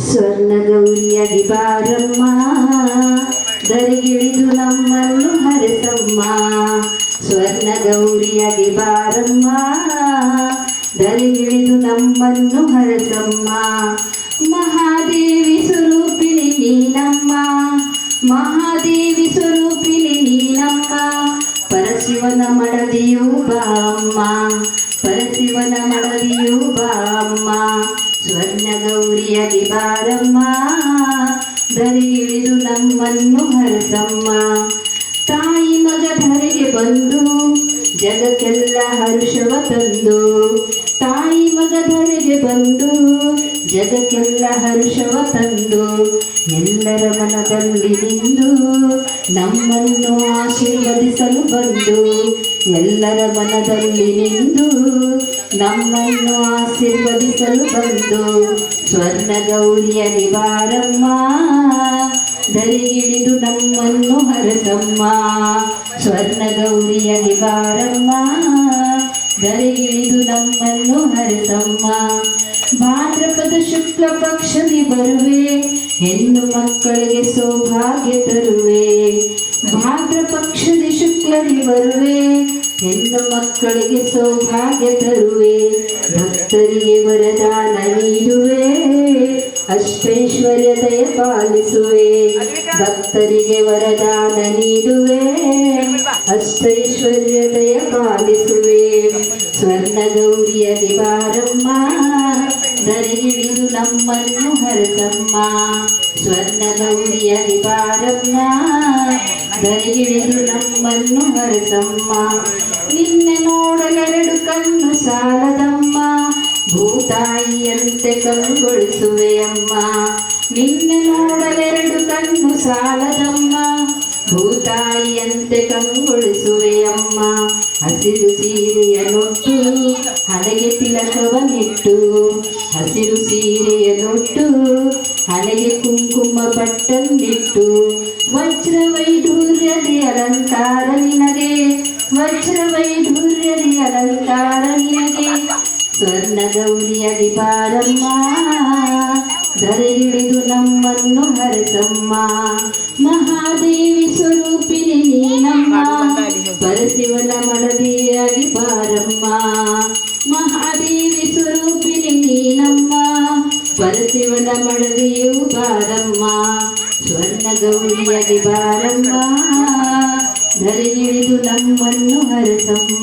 ಸ್ವರ್ಣ ಗೌರಿಯಾಗಿ ಬಾರಮ್ಮ ದರಿಗಿಳಿದು ನಮ್ಮನ್ನು ಹರಸಮ್ಮ. ಸ್ವರ್ಣ ಗೌರಿಯಾಗಿ ಬಾರಮ್ಮ ದರಿಗಿಳಿದು ನಮ್ಮನ್ನು ಹರಸಮ್ಮ. ಮಹಾದೇವಿ ಸ್ವರೂಪಿಣಿ ನೀನಮ್ಮ, ಮಹಾದೇವಿ ಸ್ವರೂಪಿಣಿ ನೀನಮ್ಮ. ಪರಶಿವನ ಮಡದಿಯು ಬಾಮ್ಮ, ಪರಶಿವನ ಮಡದಿಯು ಬಾಮ್ಮ. ಸ್ವರ್ಣ ಗೌರಿಯಾಗಿ ಬಾರಮ್ಮ ಧರೆಗಿಳಿದು ನಮ್ಮನ್ನು ಹರಸಮ್ಮ. ತಾಯಿ ಮಗ ಧರೆಗೆ ಬಂದು, ಜಗಕ್ಕೆಲ್ಲ ಹರುಷವ ತಂದು, ತಾಯಿ ಮಗ ಧರೆಗೆ ಬಂದು ಜಗಕ್ಕೆಲ್ಲ ಹರುಷವ ತಂದು ಎಲ್ಲರ ಮನದಲ್ಲಿ ನಿಂದು, ನಮ್ಮನ್ನು ಆಶೀರ್ವದಿಸಲು ಬಂದು ಎಲ್ಲರ ಮನದಲ್ಲಿ ನಿಂದು, ನಮ್ಮನ್ನು ಆಶೀರ್ವದಿಸಲು ಬಂದು ಸ್ವರ್ಣ ಗೌರಿಯ ನಿವಾರಮ್ಮ ದರಿಗಿಳಿದು ನಮ್ಮನ್ನು ಹರಸಮ್ಮ ಸ್ವರ್ಣ ಗೌರಿಯ ನಿವಾರಮ್ಮ ದರಿಗಿಳಿದು ನಮ್ಮನ್ನು ಹರಸಮ್ಮ. ಭಾದ್ರಪದ ಶುಕ್ಲ ಪಕ್ಷದಿ ಬರುವೆ, ಹೆಣ್ಣು ಮಕ್ಕಳಿಗೆ ಸೌಭಾಗ್ಯ ತರುವೆ. ಭಾದ್ರ ಪಕ್ಷದಿ ಶುಕ್ಲದಿ ಬರುವೆ, ಹೆಣ್ಣು ಮಕ್ಕಳಿಗೆ ಸೌಭಾಗ್ಯ ತರುವೆ. ಭಕ್ತರಿಗೆ ವರದಾನ ನೀಡುವೆ ಅಷ್ಟೈಶ್ವರ್ಯದಯ ಪಾಲಿಸುವೆ. ಭಕ್ತರಿಗೆ ವರದಾನ ನೀಡುವೆ, ಅಷ್ಟೈಶ್ವರ್ಯ ದಯ ಪಾಲಿಸುವೆ. ಸ್ವರ್ಣ ಗೌರಿಯ ನಿವಾರಮ್ಮ ದರಿಗಿಳಿದು ನಮ್ಮನ್ನು ಹರಸಮ್ಮ. ಸ್ವರ್ಣ ಗೌರಿಯ ನಿವಾರಮ್ಮ ಧರೆಗಿಳಿದು ನಮ್ಮನ್ನು ಹರಸಮ್ಮ. ನಿನ್ನೆ ನೋಡಲೆರಡು ಕಣ್ಣು ಸಾಲದಮ್ಮ. ಭೂತಾಯಿಯಂತೆ ಕಂಗೊಳಿಸುವೆಯಮ್ಮ ನಿನ್ನೆ ನೋಡಲೆರಡು ಕಣ್ಣು ಸಾಲದಮ್ಮ. ಭೂತಾಯಿಯಂತೆ ಕಂಗೊಳಿಸುವೆಯಮ್ಮ ಹಸಿರು ಸೀರೆಯ ನೊಟ್ಟು ಹಣೆಗೆ ತಿಲಕವನ್ನಿಟ್ಟು. ಹಸಿರು ಸೀರೆಯ ನೊಟ್ಟು ಹಣೆಗೆ ಕುಂಕುಮ ಪಟ್ಟಂದಿಟ್ಟು ವಜ್ರ ವೈಢೂರ್ಯದಿ ಅಲಂಕಾರ ನಿನಗೆ. ವಜ್ರ ವೈಢೂರ್ಯದಿ ಅಲಂಕಾರ ನಿನಗೆ. ಸ್ವರ್ಣ ಗೌರಿಯದಿ ಬಾರಮ್ಮ ಧರೆಗಿಳಿದು ನಮ್ಮನ್ನು ಹರಸಮ್ಮ. ಮಹಾದೇವಿ ಸ್ವರೂಪಿನಿ ನೀನಮ್ಮ. ಪರಶಿವನ ಮಡದಿಯಾಗಿ ಬಾರಮ್ಮ ಮಹಾದೇವಿ ಸ್ವರೂಪಿಣಿ ನೀನಮ್ಮ ಪರಶಿವನ ಮಡದಿಯು ಬಾರಮ್ಮ ಸ್ವರ್ಣ ಗೌರಿಯಾಗಿ ಬಾರಮ್ಮ ಧರೆಗಿಳಿದು ನಮ್ಮನ್ನು ಹರಸಮ್ಮ